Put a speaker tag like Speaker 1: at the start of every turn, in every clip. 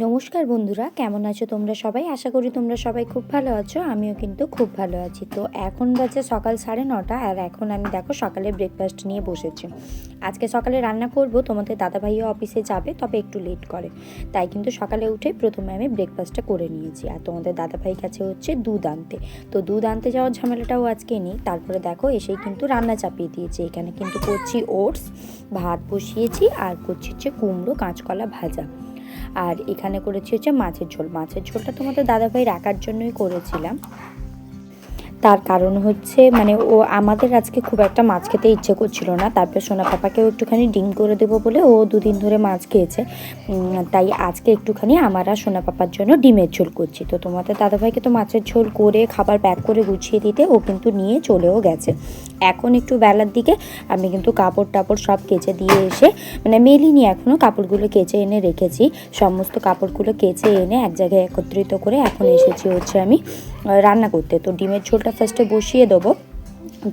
Speaker 1: নমস্কার বন্ধুরা, কেমন আছো তোমরা সবাই? আশা করি তোমরা সবাই খুব ভালো আছো, আমিও কিন্তু খুব ভালো আছি। তো এখন বাজে সকাল সাড়ে নটা, আর এখন আমি দেখো সকালে ব্রেকফাস্ট নিয়ে বসেছি। আজকে সকালে রান্না করব, তোমাদের দাদাভাইও অফিসে যাবে, তবে একটু লেট করে। তাই কিন্তু সকালে উঠে প্রথমে আমি ব্রেকফাস্টটা করে নিয়েছি। আর তোমাদের দাদাভাই কাছে হচ্ছে দুধ আনতে। তো দুধ আনতে যাওয়ার ঝামেলাটাও আজকে নেই, তারপরে দেখো এসেই কিন্তু রান্না চাপিয়ে দিয়েছি। এখানে কিন্তু করছি ওটস ভাত বসিয়েছি, আর করছি হচ্ছে কুমড়ো, কাঁচকলা ভাজা। আর এখানে করেছি হচ্ছে মাছের ঝোল। মাছের ঝোলটা তোমাদের দাদাভাই রাখার জন্যই করেছিলাম। তার কারণ হচ্ছে মানে ও আমাদের আজকে খুব একটা মাছ খেতে ইচ্ছে করছিল না। তারপর সোনা পাপাকেও একটুখানি ডিম করে দেবো বলে ও দুদিন ধরে মাছ খেয়েছে। তাই আজকে একটুখানি আমার আর সোনা পাপার জন্য ডিমের ঝোল করছি। তো তোমাদের দাদাভাইকে তো মাছের ঝোল করে, খাবার প্যাক করে গুছিয়ে দিতে, ও কিন্তু নিয়ে চলেও গেছে। এখন একটু বেলার দিকে আমি কিন্তু কাপড় টাপড় সব কেচে দিয়ে এসে মানে মেলিনি এখনও কাপড়গুলো কেচে এনে রেখেছি। সমস্ত কাপড়গুলো কেচে এনে এক জায়গায় একত্রিত করে এখন এসেছি হচ্ছে আমি রান্না করতে। তো ডিমের ঝোলটা ফার্স্টে বসিয়ে দেবো।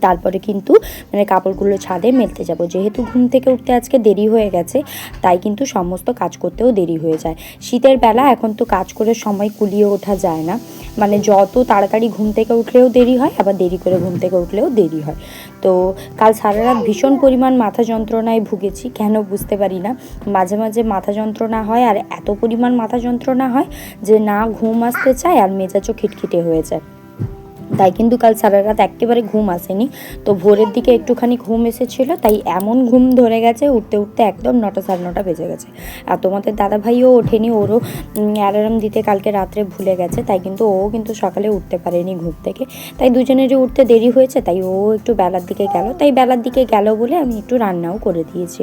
Speaker 1: তারপরে কিন্তু মানে কাপড়গুলো ছাদে মেলতে যাব। যেহেতু ঘুম থেকে উঠতে আজকে দেরি হয়ে গেছে, তাই কিন্তু সমস্ত কাজ করতেও দেরি হয়ে যায়। শীতের বেলা এখন তো কাজ করে সময় কুলিয়ে ওঠা যায় না। মানে যত তাড়াতাড়ি ঘুম থেকে উঠলেও দেরি হয়, আবার দেরি করে ঘুম থেকে উঠলেও দেরি হয়। তো কাল সারা রাত ভীষণ পরিমাণ মাথা যন্ত্রণায় ভুগেছি, কেন বুঝতে পারি না। মাঝে মাঝে মাথা যন্ত্রণা হয়, আর এত পরিমাণ মাথা যন্ত্রণা হয় যে না ঘুম আসতে চায়, আর মেজাজও খিটখিটে হয়ে যায়। তাই কিন্তু কাল সারা রাত একেবারে ঘুম আসেনি। তো ভোরের দিকে একটুখানি ঘুম এসেছিল, তাই এমন ঘুম ধরে গেছে, উঠতে উঠতে একদম নটা সাড়ে নটা বেজে গেছে। আর তোমাদের দাদা ভাইও ওঠেনি, ওরও অ্যালার্ম দিতে কালকে রাত্রে ভুলে গেছে, তাই কিন্তু ও কিন্তু সকালে উঠতে পারেনি ঘুম থেকে। তাই দুজনেরই উঠতে দেরি হয়েছে, তাই ও একটু বেলার দিকে গেল। তাই বেলার দিকে গেল বলে আমি একটু রান্নাও করে দিয়েছি।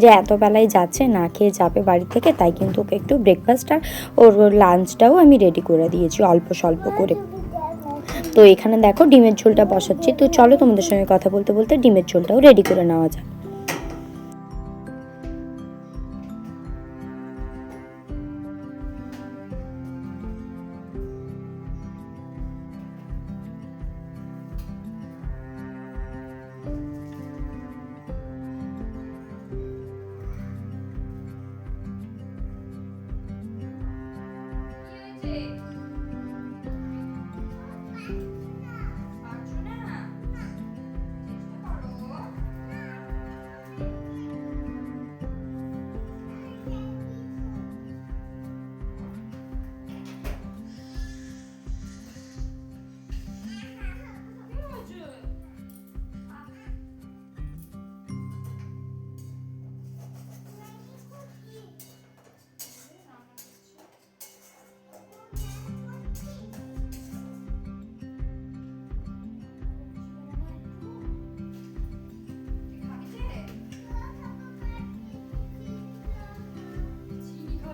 Speaker 1: যে এত বেলায় যাচ্ছে, না খেয়ে যাবে বাড়ি থেকে, তাই কিন্তু ওকে একটু ব্রেকফাস্ট আর ওর লাঞ্চটাও আমি রেডি করে দিয়েছি, অল্প স্বল্প করে। তো এখানে দেখো ডিমের ঝোলটা বসাচ্ছি। তো চলো তোমাদের সঙ্গে কথা বলতে বলতে ডিমের ঝোলটাও রেডি করে নেওয়া যাক।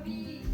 Speaker 1: Bobby.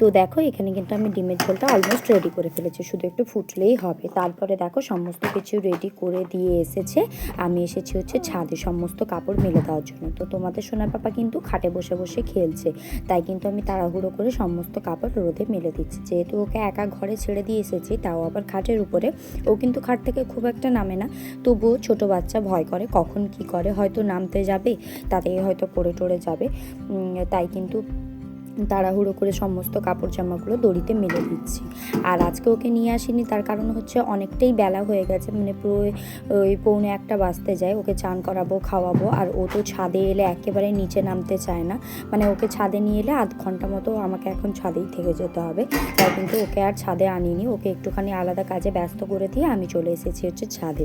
Speaker 1: তো দেখো, এখানে কিন্তু আমি ডিমের ঝোলটা অলমোস্ট রেডি করে ফেলেছি। শুধু একটু ফুটলেই হবে। তারপরে দেখো, সমস্ত কিছু রেডি করে দিয়ে এসেছে। আমি এসেছি হচ্ছে ছাদে সমস্ত কাপড় মেলে দেওয়ার জন্য। তো তোমাদের সোনার পাপা কিন্তু খাটে বসে বসে খেলছে। তাই কিন্তু আমি তাড়াহুড়ো করে সমস্ত কাপড় রোদে মেলে দিচ্ছি। যেহেতু ওকে একা ঘরে ছেড়ে দিয়ে এসেছি, তাও আবার খাটের উপরে। ও কিন্তু খাট থেকে খুব একটা নামে না। তবুও ছোট বাচ্চা ভয় করে, কখন কি করে হয়তো নামতে যাবে, তাতে হয়তো পড়ে টড়ে যাবে। তাই কিন্তু তাড়াহুড়ো করে সমস্ত কাপড় জামাগুলো দড়িতে মেলে দিচ্ছি। আর আজকে ওকে নিয়ে আসিনি, তার কারণ হচ্ছে অনেকটাই বেলা হয়ে গেছে মানে পুরো ওই পৌনে একটা বাজতে যায়, ওকে চান করাবো, খাওয়াবো, আর ও তো ছাদে এলে একেবারে নিচে নামতে চায় না। মানে ওকে ছাদে নিয়ে এলে আধ ঘণ্টা মতো আমাকে এখন ছাদেই থেকে যেতে হবে। তাই কিন্তু ওকে আর ছাদে আনিনি, ওকে একটুখানি আলাদা কাজে ব্যস্ত করে দিয়ে আমি চলে এসেছি হচ্ছে ছাদে।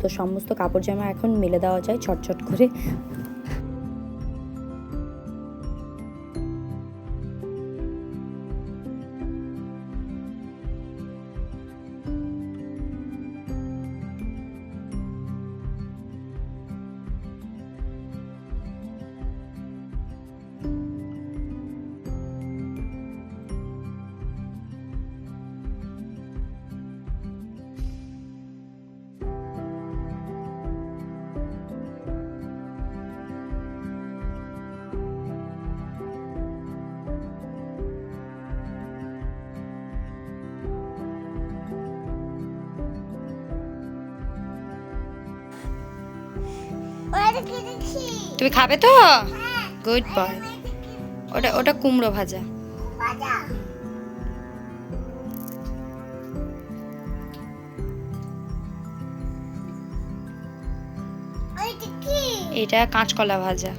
Speaker 1: তো সমস্ত কাপড় জামা এখন মেলে দেওয়া যায় ছটছট করে। তুমি খাবে তো? গুড বয় ওটা ওটা কুমড়ো ভাজা। এটা কাঁচকলা ভাজা।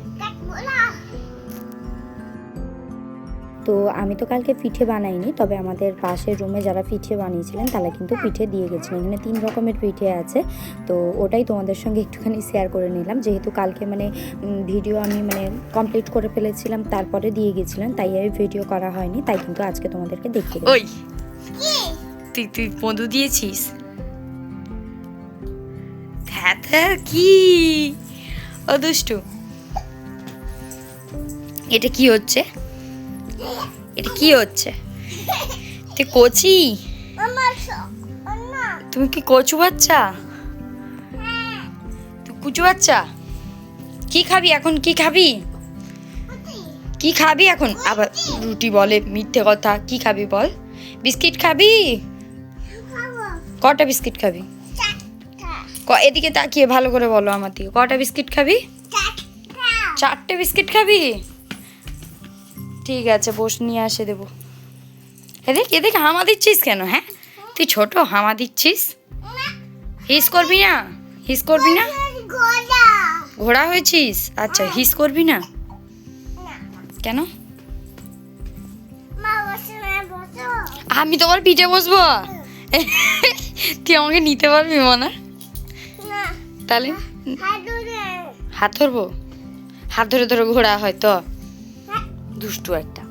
Speaker 1: তো আমি তো কালকে পিঠে বানাইনি তবে আমাদের পাশের রুমে যারা পিঠে বানিয়েছিলেন তারা কিন্তু পিঠে দিয়ে গেছিলেন। এখানে তিন রকমের পিঠে আছে তো ওটাই তোমাদের সঙ্গে একটুখানি শেয়ার করে নিলাম। যেহেতু কালকে মানে ভিডিও আমি মানে কমপ্লিট করে ফেলেছিলাম তারপরে দিয়ে গেছিলেন তাই আমি ভিডিও করা হয়নি তাই কিন্তু আজকে তোমাদেরকে দেখিয়ে।
Speaker 2: ওই! তুই তুই মধু দিয়েছিস? কি? ও দুষ্টু এটা কি হচ্ছে? এটা কি হচ্ছে? তুই কচি? তুমি কি কচু বাচ্চা? তুই কুচু বাচ্চা? কি খাবি এখন? কি খাবি? কি খাবি এখন? আবার রুটি বলে মিথ্যে কথা। কি খাবি বল? বিস্কিট খাবি? কটা বিস্কিট খাবি? এদিকে তাকিয়ে ভালো করে বলো আমার দিকে। কটা বিস্কিট খাবি? চারটে বিস্কিট খাবি? ঠিক আছে, বস নিয়ে আসে, দেবো। এদিক, এদিকে, হামা দিচ্ছিস কেন হ্যাঁ? তুই ছোট, হামা দিচ্ছিস? হিস করবি না? হিস করবি না? ঘোড়া হয়েছিস? আচ্ছা হিস করবি না? কেন? আমি তোমার পিঠে বসবো? তুই আমাকে নিতে পারবি, মনে? তাহলে? হাত ধরবো? হাত ধরে ধরে ঘোরা হয় তো। দুষ্টু একটা